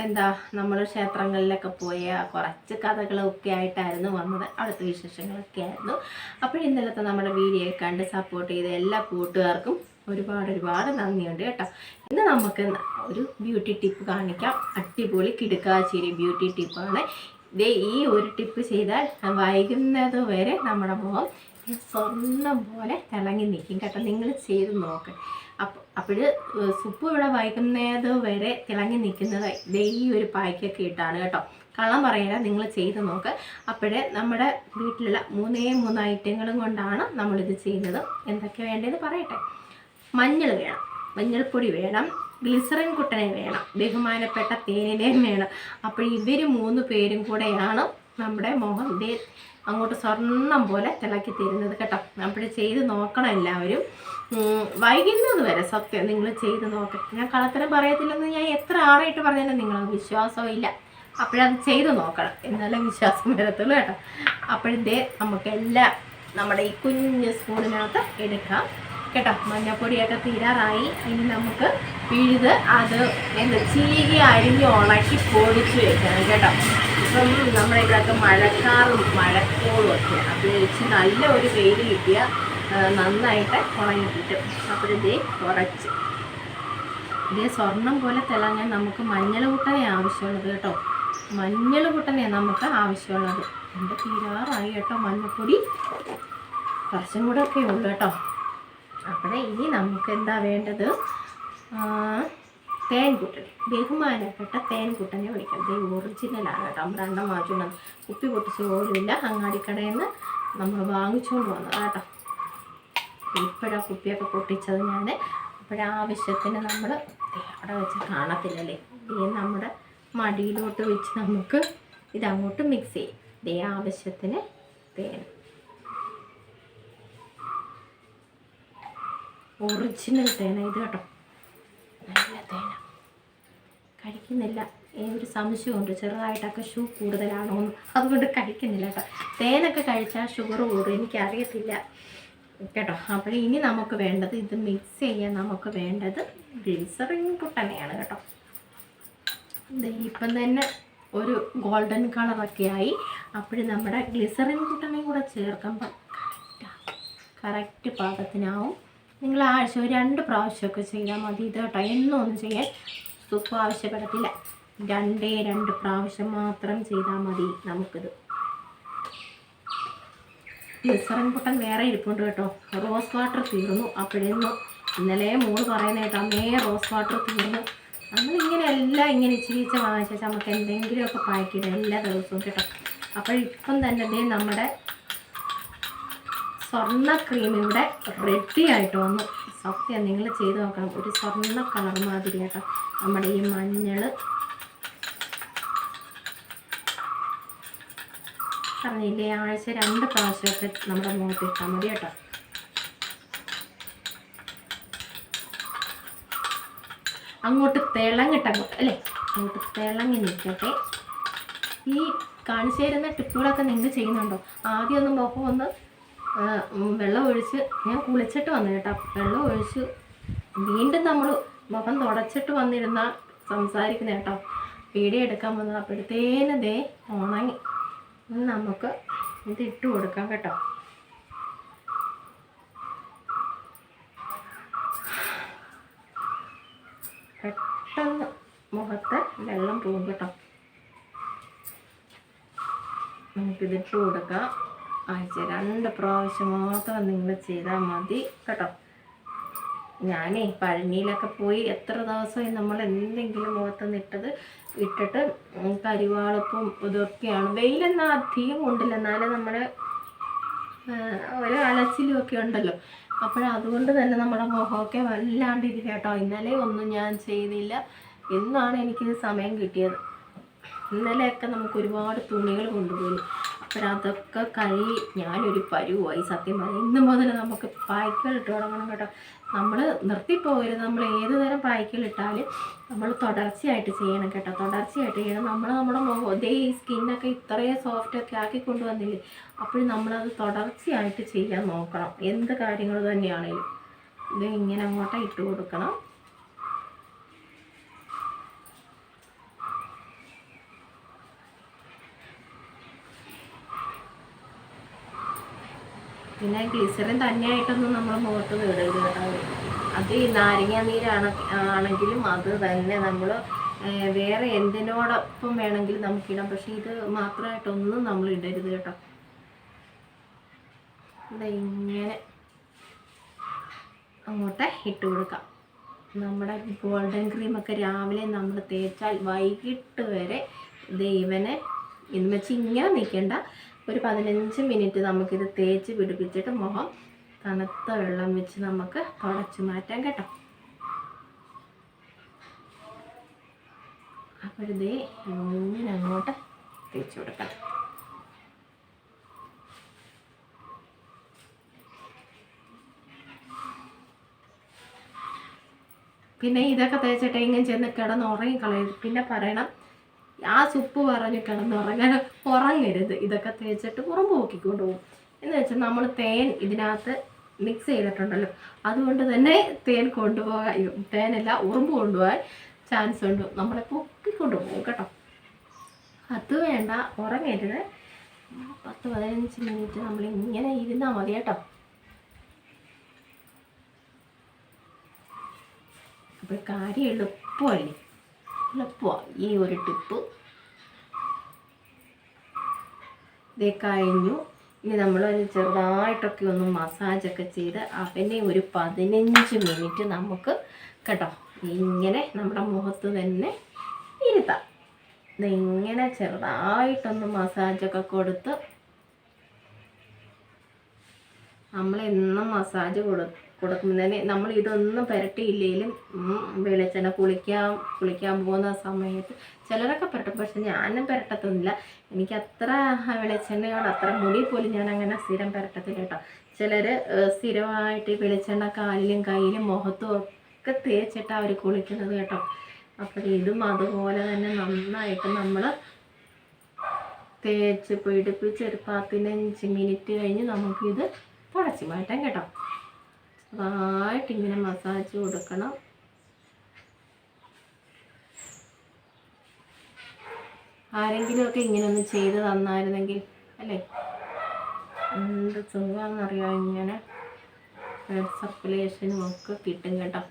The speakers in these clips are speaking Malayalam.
എന്താ നമ്മൾ ക്ഷേത്രങ്ങളിലൊക്കെ പോയ കുറച്ച് കഥകളൊക്കെ ആയിട്ടായിരുന്നു വന്നത്. അവിടുത്തെ വിശേഷങ്ങളൊക്കെ ആയിരുന്നു. അപ്പോൾ ഇന്നലത്തെ നമ്മുടെ വീഡിയോ കണ്ട് സപ്പോർട്ട് ചെയ്ത എല്ലാ കൂട്ടുകാർക്കും ഒരുപാട് ഒരുപാട് നന്ദിയുണ്ട് കേട്ടോ. ഇന്ന് നമുക്ക് ഒരു ബ്യൂട്ടി ടിപ്പ് കാണിക്കാം. അടിപൊളി കിടുക്കാശ്ശേരി ബ്യൂട്ടി ടിപ്പാണ് ഇതേ ഈ ഒരു ടിപ്പ് ചെയ്താൽ വൈകുന്നത് വരെ നമ്മുടെ മുഖം സ്വർണം പോലെ തിളങ്ങി നിൽക്കും കേട്ടോ. നിങ്ങൾ ചെയ്ത് നോക്ക്. അപ്പോൾ സുപ്പ് ഇവിടെ വൈകുന്നത് വരെ തിളങ്ങി നിൽക്കുന്നത് ദേ ഈ ഒരു പായ്ക്കൊക്കെ ഇട്ടാണ് കേട്ടോ. കള്ളം പറയില്ല നിങ്ങൾ ചെയ്ത് നോക്ക്. അപ്പോഴേ നമ്മുടെ വീട്ടിലുള്ള മൂന്നേ മൂന്ന് ഐറ്റങ്ങളും കൊണ്ടാണ് നമ്മളിത് ചെയ്യുന്നത്. എന്തൊക്കെ വേണ്ടതെന്ന് പറയട്ടെ. മഞ്ഞൾ വേണം മഞ്ഞൾപ്പൊടി വേണം ഗ്ലിസറിൻ കുട്ടനെ വേണം ബഹുമാനപ്പെട്ട തേനിനെയും വേണം. അപ്പോൾ ഇവർ മൂന്ന് പേരും കൂടെയാണ് നമ്മുടെ മുഖം ഇതേ അങ്ങോട്ട് സ്വർണം പോലെ തിളക്കി തരുന്നത് കേട്ടോ. അപ്പോൾ ചെയ്ത് നോക്കണം എല്ലാവരും. വൈകുന്നത് വരെ സത്യം നിങ്ങൾ ചെയ്ത് നോക്ക. ഞാൻ കളത്തരം പറയത്തില്ലെന്ന് ഞാൻ എത്ര ആറായിട്ട് പറഞ്ഞാലും നിങ്ങൾ വിശ്വാസമില്ല അപ്പോഴത് ചെയ്ത് നോക്കണം. എന്നാലേ വിശ്വാസം വരത്തുള്ളൂ കേട്ടോ. അപ്പോഴത്തെ നമുക്കെല്ലാം നമ്മുടെ ഈ കുഞ്ഞ് സ്പൂണിനകത്ത് എടുക്കാം കേട്ടോ. മഞ്ഞപ്പൊടിയൊക്കെ തീരാറായി. ഇനി നമുക്ക് പിഴുത് അത് എന്താ ചീകി അരിഞ്ഞ് ഉണക്കി പൊടിച്ച് വെക്കണം കേട്ടോ. ഇപ്പം നമ്മുടെ ഇവിടെയൊക്കെ മഴക്കാറും മഴക്കോളും ഒക്കെ. അപ്പോൾ വെച്ച് നല്ല ഒരു വെയിൽ കിട്ടിയാൽ നന്നായിട്ട് ഉണങ്ങി കിട്ടും അപ്പോഴത്തേ കുറച്ച്. ഇതേ സ്വർണം പോലെ തിളങ്ങാൻ നമുക്ക് മഞ്ഞൾ കൂട്ടനെ ആവശ്യമുള്ളത് കേട്ടോ. മഞ്ഞൾ കൂട്ടനെ നമുക്ക് ആവശ്യമുള്ളത്. എന്റെ തീരാറായി കേട്ടോ മഞ്ഞൾപ്പൊടി കുറച്ചും കൂടെ ഒക്കെ ഉള്ളു കേട്ടോ. അപ്പോഴേ ഇനി നമുക്ക് എന്താ വേണ്ടത്? തേൻകുട്ടൻ. ബഹുമാനപ്പെട്ട തേൻകുട്ടനെ വിളിക്കാം. ഇത് ഒറിജിനലാണ് കേട്ടോ. രണ്ടും വാങ്ങിച്ചുകൊണ്ട് കുപ്പി പൊട്ടിച്ച് പോലുമില്ല അങ്ങാടിക്കടയിൽ നിന്ന് നമ്മൾ വാങ്ങിച്ചുകൊണ്ട് വന്നത് കേട്ടോ. ഇപ്പോഴാണ് കുപ്പിയൊക്കെ പൊട്ടിച്ചത് ഞാൻ അപ്പോഴാവശ്യത്തിന് നമ്മൾ അവിടെ വെച്ച് കാണത്തില്ലല്ലേ? ഈ നമ്മുടെ മടിയിലോട്ട് വെച്ച് നമുക്ക് ഇതങ്ങോട്ട് മിക്സ് ചെയ്യും. ദേ ആവശ്യത്തിന് തേൻ. ഒറിജിനൽ തേന ഇത് കേട്ടോ. കഴിക്കുന്നില്ല. ഒരു സംശയമുണ്ട് ചെറുതായിട്ടൊക്കെ ഷൂ കൂടുതലാണോ എന്ന്. അതുകൊണ്ട് കഴിക്കുന്നില്ല കേട്ടോ. തേനൊക്കെ കഴിച്ചാൽ ഷുഗർ കൂടും. എനിക്കറിയത്തില്ല. കേട്ടോ. അപ്പോൾ ഇനി നമുക്ക് വേണ്ടത് ഇത് മിക്സ് ചെയ്യാൻ നമുക്ക് വേണ്ടത് ഗ്ലിസറിൻ കുട്ടനെയാണ് കേട്ടോ. ഇപ്പം തന്നെ ഒരു ഗോൾഡൻ കളറൊക്കെ ആയി. അപ്പോഴും നമ്മുടെ ഗ്ലിസറിൻ കുട്ടനെയും കൂടെ ചേർക്കുമ്പോൾ കറക്റ്റ് പാകത്തിനാവും. നിങ്ങൾ ആഴ്ച രണ്ട് പ്രാവശ്യമൊക്കെ ചെയ്താൽ മതി. ഇത് കേട്ടോ. എന്നൊന്നും ചെയ്യാൻ സുപ്പ് ആവശ്യപ്പെടത്തില്ല. രണ്ടേ രണ്ട് പ്രാവശ്യം മാത്രം ചെയ്താൽ മതി നമുക്കിത്. ഗ്ലിസറിൻ പൊട്ടൻ വേറെ ഇരിപ്പുണ്ട് കേട്ടോ. റോസ് വാട്ടർ തീർന്നു. അപ്പോഴേന്ന് ഇന്നലെ മോൾ പറയുന്ന കേട്ടോ അമ്മേ റോസ് വാട്ടർ തീർന്നു. നമ്മളിങ്ങനെ എല്ലാം ഇങ്ങനെ ഇച്ചിരി വാങ്ങിച്ച നമുക്ക് എന്തെങ്കിലുമൊക്കെ പായ്ക്കിടും എല്ലാ ദിവസവും കേട്ടോ. അപ്പോഴിപ്പം തന്നെ ദേ നമ്മുടെ സ്വർണ ക്രീം ഇവിടെ റെഡി ആയിട്ട് വന്നു. സത്യം നിങ്ങൾ ചെയ്ത് നോക്കണം. ഒരു സ്വർണ കളർ മാതിരി കേട്ടോ. നമ്മുടെ ഈ മഞ്ഞൾ പറഞ്ഞില്ലേ ആഴ്ച രണ്ട് പ്രാവശ്യമൊക്കെ നമ്മുടെ മുഖത്ത് ഇട്ടാൽ മതി കേട്ടോ. അങ്ങോട്ട് തിളങ്ങിട്ട് അങ്ങോട്ട് അല്ലേ? അങ്ങോട്ട് തിളങ്ങി നിൽക്കട്ടെ. ഈ കാണിച്ചു തരുന്ന ടിപ്പുകളൊക്കെ നിങ്ങൾ ചെയ്യുന്നുണ്ടോ? ആദ്യം ഒന്ന് മുഖം ഒന്ന് വെള്ളം ഒഴിച്ച് ഞാൻ കുളിച്ചിട്ട് വന്നു കേട്ടോ. വെള്ളം ഒഴിച്ച് വീണ്ടും നമ്മൾ മുഖം തുടച്ചിട്ട് വന്നിരുന്ന സംസാരിക്കുന്ന കേട്ടോ. വീഡിയോ എടുക്കാൻ വന്നത് അപ്പോഴത്തേനും ഉണങ്ങി. നമുക്ക് ഇത് ഇട്ട് കൊടുക്കാം കേട്ടോ. പെട്ടെന്ന് മുഖത്ത് വെള്ളം പോകും കേട്ടോ. നമുക്കിതിട്ട് കൊടുക്കാം. ആഴ്ച രണ്ട് പ്രാവശ്യം മാത്രം നിങ്ങൾ ചെയ്താൽ മതി കേട്ടോ. ഞാനേ പഴനിയിലൊക്കെ പോയി എത്ര ദിവസമായി നമ്മൾ എന്തെങ്കിലും മുഖത്ത് നിട്ടത് ഇട്ടിട്ട് കരിവാളപ്പും ഇതൊക്കെയാണ്. വെയിലെന്നാൽ അധികം കൊണ്ടില്ല. എന്നാലും നമ്മുടെ ഒരു അലച്ചിലും ഒക്കെ ഉണ്ടല്ലോ. അപ്പോൾ അതുകൊണ്ട് തന്നെ നമ്മുടെ മുഖമൊക്കെ വല്ലാണ്ടിരിക്കും കേട്ടോ. ഇന്നലെ ഒന്നും ഞാൻ ചെയ്തില്ല. ഇന്നാണ് എനിക്കിത് സമയം കിട്ടിയത്. ഇന്നലെയൊക്കെ നമുക്ക് ഒരുപാട് തുണികൾ കൊണ്ടുപോയി. അപ്പോഴതൊക്കെ കഴി ഞാനൊരു പരുവായി സത്യം പറഞ്ഞു. ഇന്ന് മുതൽ നമുക്ക് പായ്ക്കൾ ഇട്ട് തുടങ്ങണം കേട്ടോ. നമ്മൾ നിർത്തിപ്പോകരുത്. നമ്മൾ ഏത് തരം പായ്ക്കലിട്ടാലും നമ്മൾ തുടർച്ചയായിട്ട് ചെയ്യണം കേട്ടോ. തുടർച്ചയായിട്ട് ചെയ്യണം. നമ്മൾ നമ്മുടെ മുഖം ഇതേ ഈ സ്കിന്നൊക്കെ ഇത്രയും സോഫ്റ്റ് ഒക്കെ ആക്കി കൊണ്ടുവന്നില്ലേ അപ്പോൾ നമ്മളത് തുടർച്ചയായിട്ട് ചെയ്യാൻ നോക്കണം. എന്ത് കാര്യങ്ങൾ തന്നെയാണേലും. ഇത് ഇങ്ങനെ അങ്ങോട്ട് ഇട്ട് കൊടുക്കണം. പിന്നെ ഗ്ലിസറിൻ തന്നെയായിട്ടൊന്നും നമ്മൾ മുഖത്ത് വിടരുത് കേട്ടോ. അത് ഈ നാരങ്ങ നീരാണ് ആണെങ്കിലും അത് തന്നെ നമ്മൾ വേറെ എന്തിനോടൊപ്പം വേണമെങ്കിലും നമുക്കിടാം പക്ഷെ ഇത് മാത്രമായിട്ടൊന്നും നമ്മൾ ഇടരുത് കേട്ടോ. ദേ ഇങ്ങനെ അങ്ങോട്ട് ഇട്ട് കൊടുക്കാം. നമ്മുടെ ഗോൾഡൻ ക്രീമൊക്കെ രാവിലെ നമ്മൾ തേച്ചാൽ വൈകിട്ട് വരെ ദൈവനെ എന്ന് വെച്ച് ഇങ്ങനെ നിൽക്കേണ്ട. ഒരു പതിനഞ്ച് മിനിറ്റ് നമുക്കിത് തേച്ച് പിടിപ്പിച്ചിട്ട് മുഖം തണുത്ത വെള്ളം വെച്ച് നമുക്ക് തുടച്ചു മാറ്റാം കേട്ടോ. അപ്പോഴിതേ ഇങ്ങനെ അങ്ങോട്ട് തേച്ച് കൊടുക്കണം പിന്നെ ഇതൊക്കെ തേച്ചിട്ട് ഇങ്ങനെ ചെന്ന് കിടന്ന് ഉറങ്ങിക്കളയും. പിന്നെ പറയണം ആ സുപ്പ് പറഞ്ഞ് കിടന്നുറങ്ങാൻ ഉറങ്ങരുത്. ഇതൊക്കെ തേച്ചിട്ട് ഉറമ്പ് നോക്കിക്കൊണ്ട് പോകും. എന്ന് വെച്ചാൽ നമ്മൾ തേൻ ഇതിനകത്ത് മിക്സ് ചെയ്തിട്ടുണ്ടല്ലോ. അതുകൊണ്ട് തന്നെ തേൻ കൊണ്ടുപോകാൻ തേനല്ല ഉറുമ്പ് കൊണ്ടുപോകാൻ ചാൻസ് ഉണ്ട്. നമ്മളെ പൊക്കിക്കൊണ്ട് പോകും കേട്ടോ. അത് വേണ്ട ഉറങ്ങരുത്. പത്ത് പതിനഞ്ച് മിനിറ്റ് നമ്മൾ ഇങ്ങനെ ഇരുന്നാൽ മതി കേട്ടോ. അപ്പോൾ കാര്യം എളുപ്പമല്ലേ എളുപ്പമാണ് ഈ ഒരു ടിപ്പ്. ഇതേ കഴിഞ്ഞു. ഇനി നമ്മൾ ചെറുതായിട്ടൊക്കെ ഒന്ന് മസാജൊക്കെ ചെയ്ത് അവനെ ഒരു പതിനഞ്ച് മിനിറ്റ് നമുക്ക് കേട്ടോ ഇങ്ങനെ നമ്മുടെ മുഖത്ത് തന്നെ ഇരുത്താം. ഇങ്ങനെ ചെറുതായിട്ടൊന്ന് മസാജൊക്കെ കൊടുത്ത് നമ്മളെന്നും മസാജ് കൊടു കൊടുക്കുന്നതിന് നമ്മൾ ഇതൊന്നും പുരട്ടിയില്ലെങ്കിലും വെളിച്ചെണ്ണ കുളിക്കാൻ കുളിക്കാൻ പോകുന്ന സമയത്ത് ചിലരൊക്കെ പുരട്ടും. പക്ഷെ ഞാനും പുരട്ടത്തൊന്നുമില്ല. എനിക്ക് അത്ര വെളിച്ചെണ്ണയോട് അത്ര മുടി പോലും ഞാൻ അങ്ങനെ സ്ഥിരം പുരട്ടത്തില്ല കേട്ടോ. ചിലർ സ്ഥിരമായിട്ട് വെളിച്ചെണ്ണ കാലിലും കയ്യിലും മുഖത്തും ഒക്കെ തേച്ചിട്ടാണ് അവർ കുളിക്കുന്നത് കേട്ടോ. അപ്പോൾ ഇതും അതുപോലെ തന്നെ നന്നായിട്ട് നമ്മൾ തേച്ച് പിടിപ്പിച്ച് ഒരു പതിനഞ്ച് മിനിറ്റ് കഴിഞ്ഞ് നമുക്കിത് തുടച്ച് മാറ്റാം കേട്ടോ. ചെറുതായിട്ട് ഇങ്ങനെ മസാജ് കൊടുക്കണം. ആരെങ്കിലുമൊക്കെ ഇങ്ങനെ ഒന്ന് ചെയ്ത് തന്നായിരുന്നെങ്കിൽ അല്ലേ? എന്ത് സുഖമാണെന്നറിയാം ഇങ്ങനെ ബ്ലഡ് സർക്കുലേഷനും ഒക്കെ കിട്ടും കേട്ടോ.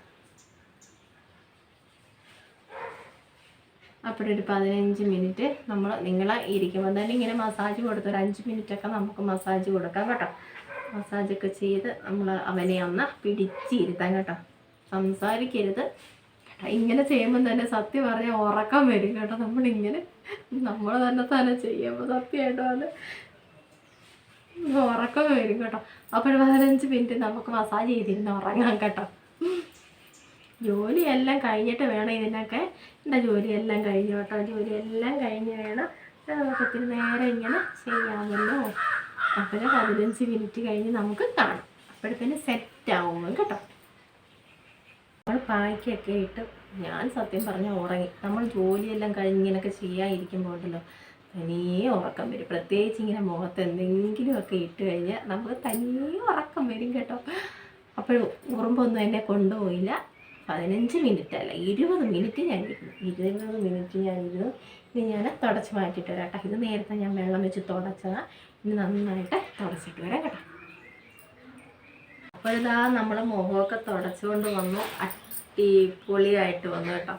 അപ്പോഴൊരു പതിനഞ്ച് മിനിറ്റ് നമ്മൾ നിങ്ങളെ ഇരിക്കുമ്പോൾ തന്നെ ഇങ്ങനെ മസാജ് കൊടുത്ത് ഒരു അഞ്ച് മിനിറ്റൊക്കെ നമുക്ക് മസാജ് കൊടുക്കാം കേട്ടോ. മസാജൊക്കെ ചെയ്ത് നമ്മൾ അവനെ ഒന്ന് പിടിച്ചിരുത്താൻ കേട്ടോ. സംസാരിക്കരുത്. ഇങ്ങനെ ചെയ്യുമ്പോൾ തന്നെ സത്യം പറഞ്ഞാൽ ഉറക്കം വരും കേട്ടോ. നമ്മളിങ്ങനെ നമ്മൾ തന്നെ തന്നെ ചെയ്യുമ്പോൾ സത്യമായിട്ടും അത് ഉറക്കം വരും കേട്ടോ. അപ്പോൾ പതിനഞ്ച് മിനിറ്റ് നമുക്ക് മസാജ് ചെയ്തിരുന്ന് ഉറങ്ങാം കേട്ടോ. ജോലിയെല്ലാം കഴിഞ്ഞിട്ട് വേണം ഇതിനൊക്കെ. എന്റെ ജോലിയെല്ലാം കഴിഞ്ഞു കേട്ടോ. ജോലിയെല്ലാം കഴിഞ്ഞ് വേണം. നമുക്ക് ഇത്തിരി നേരം ഇങ്ങനെ ചെയ്യാമല്ലോ. അപ്പോൾ പതിനഞ്ച് മിനിറ്റ് കഴിഞ്ഞ് നമുക്ക് കാണാം. അപ്പോഴത്തേന് സെറ്റ് ആവും കേട്ടോ. നമ്മൾ പായ്ക്കൊക്കെ ഇട്ട് ഞാൻ സത്യം പറഞ്ഞാൽ ഉറങ്ങി. നമ്മൾ ജോലിയെല്ലാം കഴിഞ്ഞ് ഇങ്ങനെയൊക്കെ ചെയ്യാതിരിക്കുമ്പോൾ ഉണ്ടല്ലോ തനിയെ ഉറക്കം വരും. പ്രത്യേകിച്ച് ഇങ്ങനെ മുഖത്ത് എന്തെങ്കിലുമൊക്കെ ഇട്ട് കഴിഞ്ഞാൽ നമുക്ക് തനിയെ ഉറക്കം വരും കേട്ടോ. അപ്പോഴും ഉറുമ്പൊന്നും എന്നെ കൊണ്ടുപോയില്ല. പതിനഞ്ച് മിനിറ്റ് അല്ല ഇരുപത് മിനിറ്റ് ഞാൻ ഇരുന്നു. ഇരുപത് മിനിറ്റ് ഞാൻ ഇരുന്നു. ഇനി ഞാൻ തുടച്ച് മാറ്റിയിട്ട് വരാം കേട്ടോ. ഇത് നേരത്തെ ഞാൻ വെള്ളം വെച്ച് തുടച്ചതാണ് ഇനി നന്നായിട്ട് തുടച്ചിട്ട് വരാം കേട്ടോ. അപ്പോൾ ഇതാ നമ്മൾ മുഖമൊക്കെ തുടച്ചുകൊണ്ട് വന്നു. അടിപൊളിയായിട്ട് വന്നു കേട്ടോ.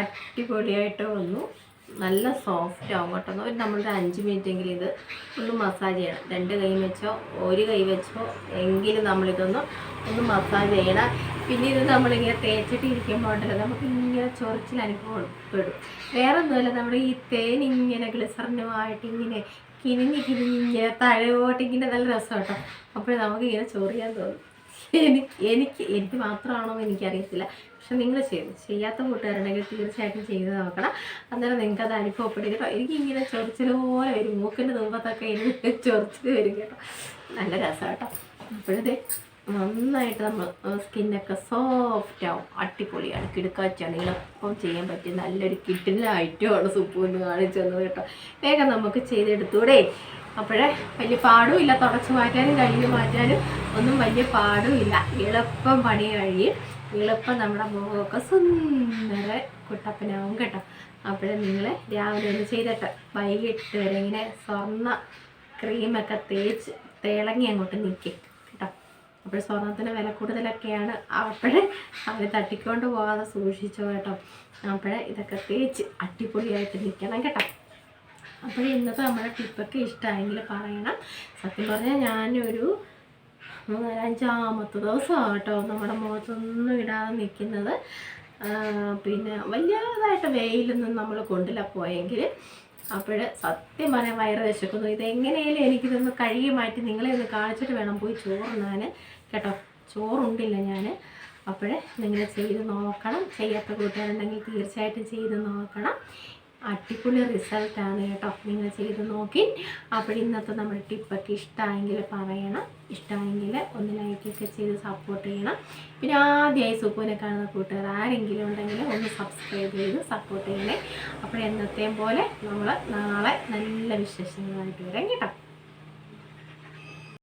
അടിപൊളിയായിട്ട് വന്നു. നല്ല സോഫ്റ്റ് ആവും കേട്ടോ. ഒരു നമ്മളൊരു അഞ്ച് മിനിറ്റ് എങ്കിലും ഇത് ഒന്ന് മസാജ് ചെയ്യണം. രണ്ട് കൈ വെച്ചോ ഒരു കൈ വെച്ചോ എങ്കിലും നമ്മളിതൊന്ന് ഒന്ന് മസാജ് ചെയ്യണം. പിന്നെ ഇത് നമ്മളിങ്ങനെ തേച്ചിട്ട് ഇരിക്കുമ്പോൾ ഉണ്ടല്ലോ നമുക്ക് ഇങ്ങനെ ചൊറിച്ചിൽ അനുഭവപ്പെടും. വേറെ ഒന്നുമല്ല നമ്മൾ ഈ തേൻ ഇങ്ങനെ ഗ്ലിസറിനുമായിട്ട് ഇങ്ങനെ കിനിഞ്ഞ് കിനിഞ്ഞ് ഇങ്ങനെ തഴവോട്ട് ഇങ്ങനെ നല്ല രസം കേട്ടോ അപ്പോൾ നമുക്ക് ഇങ്ങനെ ചൊറിയാൻ തോന്നും. എനിക്ക് എനിക്ക് എനിക്ക് മാത്രമാണോ എനിക്കറിയത്തില്ല. പക്ഷെ നിങ്ങൾ ചെയ്തു ചെയ്യാത്ത കൂട്ടുകാരുണ്ടെങ്കിൽ തീർച്ചയായിട്ടും ചെയ്ത് നോക്കണം. അന്നേരം നിങ്ങൾക്ക് അത് അനുഭവപ്പെടും കേട്ടോ. എനിക്ക് ഇങ്ങനെ ചൊറിച്ചിൽ പോലെ വരും. മൂക്കിന്റെ തുമ്പത്തൊക്കെ എനിക്ക് ചൊറിച്ചിൽ വരും കേട്ടോ. നല്ല രസം കേട്ടോ അപ്പോഴത്തെ നന്നായിട്ട് നമ്മൾ സ്കിന്നൊക്കെ സോഫ്റ്റ് ആവും. അടിപൊളിയാണ് കിടക്കാച്ചാണ് എളുപ്പം ചെയ്യാൻ പറ്റിയ നല്ലൊരു ഐറ്റമാണ് സുപ്പു എന്ന് കാണിച്ചു തന്നത് കേട്ടോ. വേഗം നമുക്ക് ചെയ്തെടുത്തൂടെ. അപ്പോഴേ വലിയ പാടും ഇല്ല. തുടച്ച് മാറ്റാനും കഴുകി മാറ്റാനും ഒന്നും വലിയ പാടും ഇല്ല. എളുപ്പം പണി കഴിയും എളുപ്പം നമ്മുടെ മുഖമൊക്കെ സുന്ദര കുട്ടപ്പനാവും കേട്ടോ. അപ്പോഴേ നിങ്ങൾ രാവിലെ ഒന്ന് ചെയ്തിട്ട്. വൈകിട്ട് വരെ ഇങ്ങനെ സ്വർണ ക്രീമൊക്കെ തേച്ച് തിളങ്ങി അങ്ങോട്ട് നിൽക്കും അപ്പോൾ സ്വർണത്തിന് വില കൂടുതലൊക്കെയാണ്. അപ്പോഴേ അവർ തട്ടിക്കൊണ്ട് പോകാതെ സൂക്ഷിച്ചോ കേട്ടോ. അപ്പോഴേ ഇതൊക്കെ തേച്ച് അടിപൊളിയായിട്ട് നിൽക്കണം കേട്ടോ. അപ്പോൾ ഇന്നത്തെ നമ്മുടെ ടിപ്പൊക്കെ ഇഷ്ടമായെങ്കിൽ പറയണം. സത്യം പറഞ്ഞാൽ ഞാനൊരു അഞ്ചാമത്തെ ദിവസമാണ് കേട്ടോ നമ്മുടെ മുഖത്തൊന്നും ഇടാതെ നിൽക്കുന്നത്. പിന്നെ വലിയതായിട്ട് വെയിലൊന്നും നമ്മൾ കൊണ്ടില്ല പോയെങ്കിൽ. അപ്പോൾ സത്യം പറയാൻ വയറ് വിശക്കുന്നു. ഇതെങ്ങനെയാലും എനിക്കിതൊന്ന് കഴുകി മാറ്റി നിങ്ങളെ ഒന്ന് കാണിച്ചിട്ട് വേണം പോയി ചോറുണ്ണാൻ കേട്ടോ ചോറുണ്ടില്ല ഞാൻ അപ്പോൾ നിങ്ങൾ ചെയ്ത് നോക്കണം. ചെയ്യാത്ത കൂട്ടുകാരുണ്ടെങ്കിൽ തീർച്ചയായിട്ടും ചെയ്ത് നോക്കണം. അടിപൊളി റിസൾട്ടാണ് കേട്ടോ. നിങ്ങൾ ചെയ്ത് നോക്കി. അപ്പോൾ ഇന്നത്തെ നമ്മുടെ ടിപ്പൊക്കെ ഇഷ്ടമായെങ്കിൽ പറയണം. ഇഷ്ടമായെങ്കിൽ ഒന്ന് ലൈക്കൊക്കെ ചെയ്ത് സപ്പോർട്ട് ചെയ്യണം. പിന്നെ ആദ്യമായി സുപ്പൂനെ കാണുന്ന കൂട്ടുകാർ ആരെങ്കിലും ഉണ്ടെങ്കിൽ ഒന്ന് സബ്സ്ക്രൈബ് ചെയ്ത് സപ്പോർട്ട് ചെയ്യണേ. അപ്പോൾ എന്നത്തെയും പോലെ നമ്മൾ നാളെ നല്ല വിശേഷങ്ങളായിട്ട് വരാം കേട്ടോ.